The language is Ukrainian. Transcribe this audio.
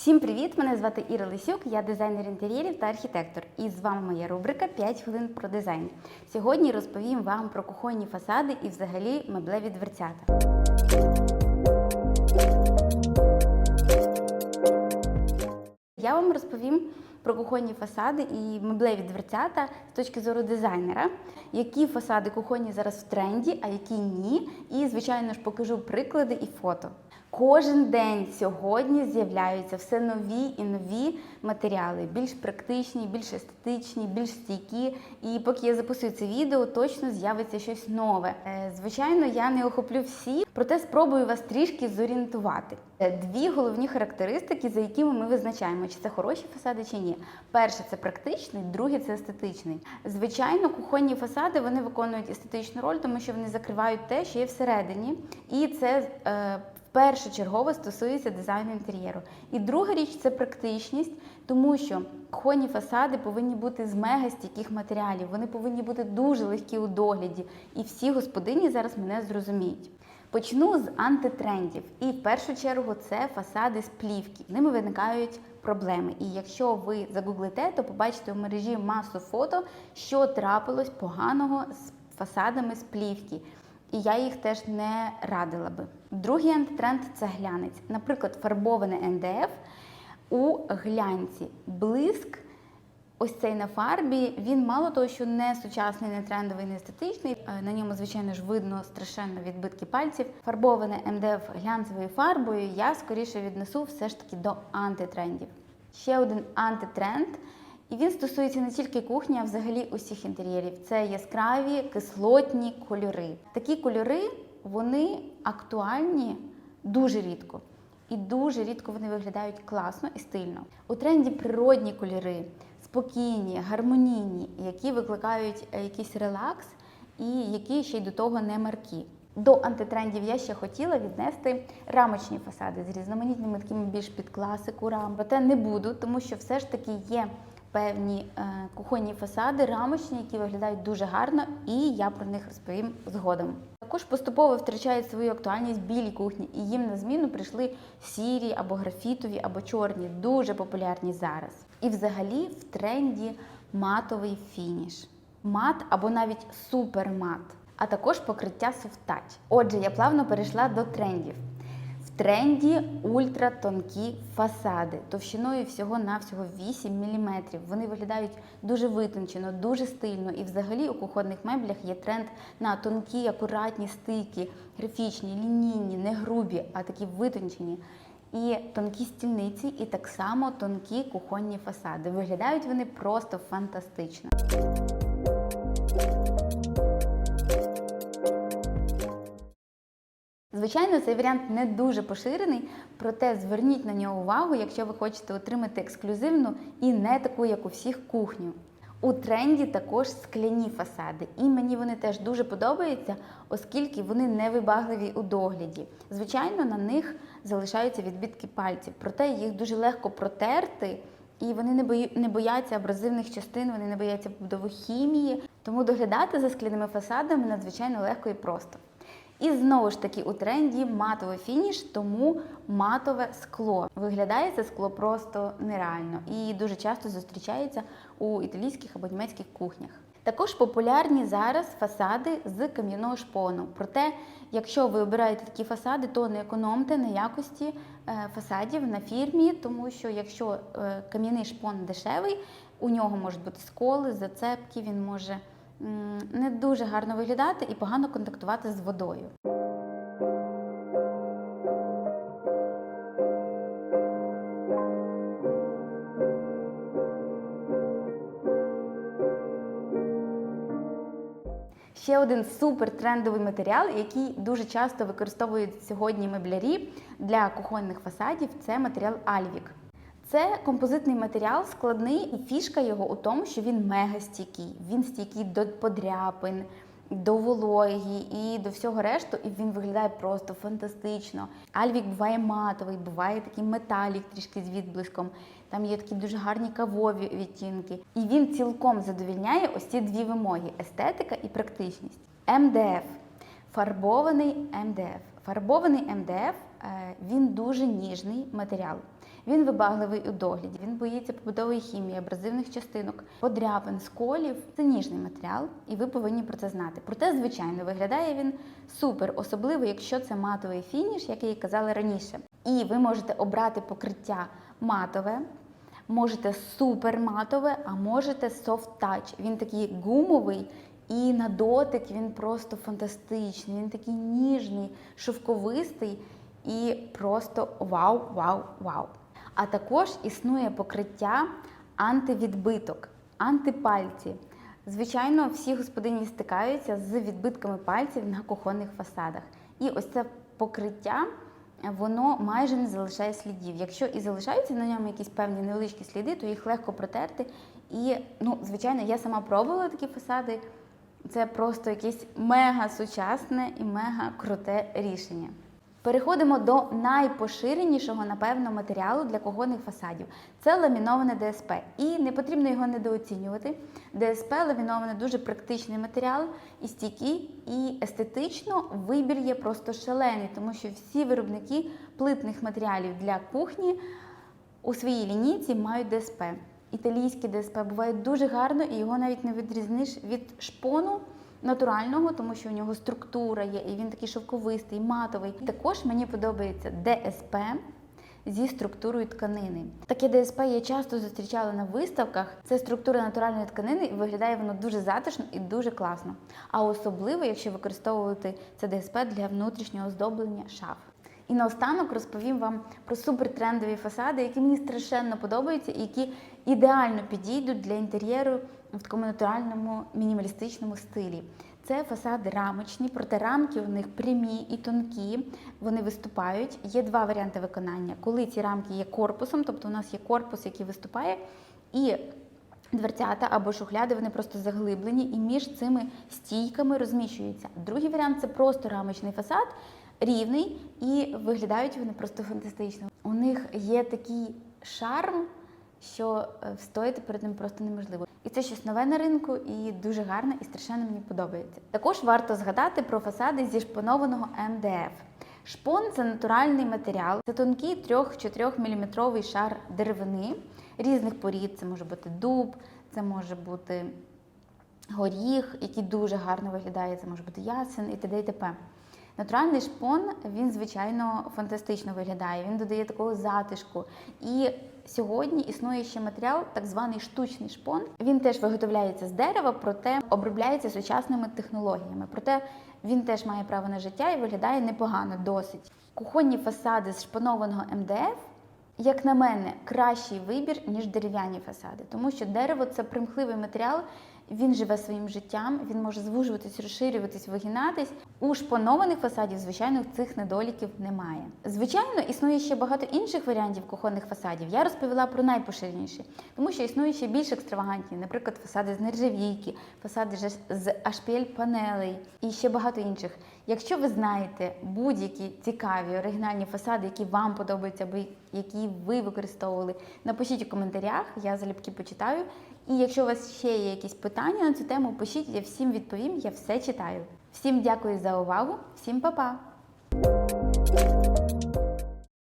Всім привіт! Мене звати Іра Лисюк, я дизайнер інтер'єрів та архітектор. І з вами моя рубрика «5 хвилин про дизайн. Сьогодні розповім вам про кухонні фасади і взагалі меблеві дверцята. Я вам розповім про кухонні фасади і меблеві дверцята з точки зору дизайнера, які фасади кухонні зараз в тренді, а які ні. І, звичайно ж, покажу приклади і фото. Кожен день сьогодні з'являються все нові і нові матеріали, більш практичні, більш естетичні, більш стійкі. І поки я записую це відео, точно з'явиться щось нове. Е, Звичайно, я не охоплю всі, проте спробую вас трішки зорієнтувати. Е, Дві головні характеристики, за якими ми визначаємо, чи це хороші фасади, чи ні. Перше це практичний, друге це естетичний. Звичайно, кухонні фасади вони виконують естетичну роль, тому що вони закривають те, що є всередині, і це е, першочергово стосується дизайну інтер'єру. І друга річ це практичність, тому що кухонні фасади повинні бути з мега стійких матеріалів, вони повинні бути дуже легкі у догляді. І всі господині зараз мене зрозуміють. Почну з антитрендів. І в першу чергу це фасади з плівки. Ними виникають проблеми. І якщо ви загуглите, то побачите у мережі масу фото, що трапилось поганого з фасадами з плівки. І я їх теж не радила би. Другий антитренд це глянець. Наприклад, фарбоване МДФ у глянці. Блиск, ось цей на фарбі, він мало того, що не сучасний, не трендовий, не естетичний. Е, На ньому, звичайно ж, видно страшенно відбитки пальців. Фарбоване МДФ глянцевою фарбою я скоріше віднесу все ж таки до антитрендів. Ще один антитренд. І він стосується не тільки кухні, а взагалі усіх інтер'єрів. Це яскраві кислотні кольори. Такі кольори вони актуальні дуже рідко. І дуже рідко вони виглядають класно і стильно. У тренді природні кольори, спокійні, гармонійні, які викликають е, якийсь релакс і які ще й до того не маркі. До антитрендів я ще хотіла віднести рамочні фасади з різноманітними такими більш під класику рам. Проте не буду, тому що все ж таки є певні е, кухонні фасади, рамочні, які виглядають дуже гарно, і я про них розповім згодом. Також поступово втрачають свою актуальність білі кухні, і їм на зміну прийшли сірі або графітові, або чорні, дуже популярні зараз. І взагалі в тренді матовий фініш, мат або навіть супермат, а також покриття touch. Отже, я плавно перейшла до трендів. Тренді ультратонкі фасади товщиною всього-навсього 8 мм. Вони виглядають дуже витончено, дуже стильно. І взагалі у кухонних меблях є тренд на тонкі, акуратні стики, графічні, лінійні, не грубі, а такі витончені. І тонкі стільниці, і так само тонкі кухонні фасади. Виглядають вони просто фантастично. Звичайно, цей варіант не дуже поширений, проте зверніть на нього увагу, якщо ви хочете отримати ексклюзивну і не таку, як у всіх, кухню. У тренді також скляні фасади, і мені вони теж дуже подобаються, оскільки вони невибагливі у догляді. Звичайно, на них залишаються відбитки пальців, проте їх дуже легко протерти, і вони не бої- не бояться абразивних частин, вони не бояться побудови хімії. Тому доглядати за скляними фасадами надзвичайно легко і просто. І знову ж таки у тренді матовий фініш, тому матове скло. Виглядає це скло просто нереально і дуже часто зустрічається у італійських або німецьких кухнях. Також популярні зараз фасади з кам'яного шпону. Проте, якщо ви обираєте такі фасади, то не економте на якості е, фасадів на фірмі, тому що якщо е, кам'яний шпон дешевий, у нього можуть бути сколи, зацепки, він може не дуже гарно виглядати і погано контактувати з водою. Ще один супер трендовий матеріал, який дуже часто використовують сьогодні меблярі для кухонних фасадів, це матеріал Альвік. Це композитний матеріал, складний, і фішка його у тому, що він мега стійкий. Він стійкий до подряпин, до вологі і до всього решту, і він виглядає просто фантастично. Альвік буває матовий, буває такий металік трішки з відблиском. Там є такі дуже гарні кавові відтінки. І він цілком задовільняє ось ці дві вимоги: естетика і практичність. МДФ. Фарбований МДФ. Фарбований МДФ е, він дуже ніжний матеріал. Він вибагливий у догляді, він боїться побутової хімії, абразивних частинок, подряпин, сколів. Це ніжний матеріал, і ви повинні про це знати. Проте, звичайно, виглядає він супер, особливо, якщо це матовий фініш, як я і казала раніше. І ви можете обрати покриття матове. Можете супер матове, а можете touch. Він такий гумовий, і на дотик він просто фантастичний. Він такий ніжний, шовковистий і просто вау, вау, вау. А також існує покриття антивідбиток, антипальці. Звичайно, всі господині стикаються з відбитками пальців на кухонних фасадах. І ось це покриття воно майже не залишає слідів. Якщо і залишаються на ньому якісь певні невеличкі сліди, то їх легко протерти. І, ну, звичайно, я сама пробувала такі фасади. Це просто якесь мега сучасне і мега круте рішення. Переходимо до найпоширенішого, напевно, матеріалу для кухонних фасадів. Це ламіноване ДСП. І не потрібно його недооцінювати. ДСП ламіноване дуже практичний матеріал і стійкий, і естетично вибір є просто шалений, тому що всі виробники плитних матеріалів для кухні у своїй лінійці мають ДСП. Італійське ДСП буває дуже гарно, і його навіть не відрізниш від шпону натурального, тому що у нього структура є, і він такий шовковистий, матовий. Також мені подобається ДСП зі структурою тканини. Таке ДСП я часто зустрічала на виставках. Це структура натуральної тканини, і виглядає воно дуже затишно і дуже класно. А особливо, якщо використовувати це ДСП для внутрішнього оздоблення шаф. І наостанок розповім вам про супертрендові фасади, які мені страшенно подобаються і які ідеально підійдуть для інтер'єру в такому натуральному мінімалістичному стилі. Це фасади рамочні, проте рамки у них прямі і тонкі, вони виступають. Є два варіанти виконання. Коли ці рамки є корпусом, тобто у нас є корпус, який виступає, і дверцята або шухляди, вони просто заглиблені і між цими стійками розміщуються. Другий варіант це просто рамочний фасад, рівний, і виглядають вони просто фантастично. У них є такий шарм, що е, встояти перед ним просто неможливо. І це щось нове на ринку, і дуже гарне, і страшенно мені подобається. Також варто згадати про фасади зі шпонованого МДФ. Шпон це натуральний матеріал, це тонкий 3-4 мм шар деревини різних порід. Це може бути дуб, це може бути горіх, який дуже гарно виглядає, це може бути ясен і т.д. і т.п. Натуральний шпон, він, звичайно, фантастично виглядає, він додає такого затишку. І сьогодні існує ще матеріал, так званий штучний шпон. Він теж виготовляється з дерева, проте обробляється сучасними технологіями. Проте він теж має право на життя і виглядає непогано досить. Кухонні фасади з шпонованого МДФ як на мене, кращий вибір, ніж дерев'яні фасади, тому що дерево це примхливий матеріал, він живе своїм життям, він може звужуватись, розширюватись, вигинатись. У шпонованих фасадів, звичайно, цих недоліків немає. Звичайно, існує ще багато інших варіантів кухонних фасадів. Я розповіла про найпоширеніші, тому що існує ще більш екстравагантні, наприклад, фасади з нержавійки, фасади з HPL-панелей і ще багато інших. Якщо ви знаєте будь-які цікаві оригінальні фасади, які вам подобаються, або які ви використовували, напишіть у коментарях, я залюбки почитаю. І якщо у вас ще є якісь питання на цю тему, пишіть, я всім відповім, я все читаю. Всім дякую за увагу, всім па-па!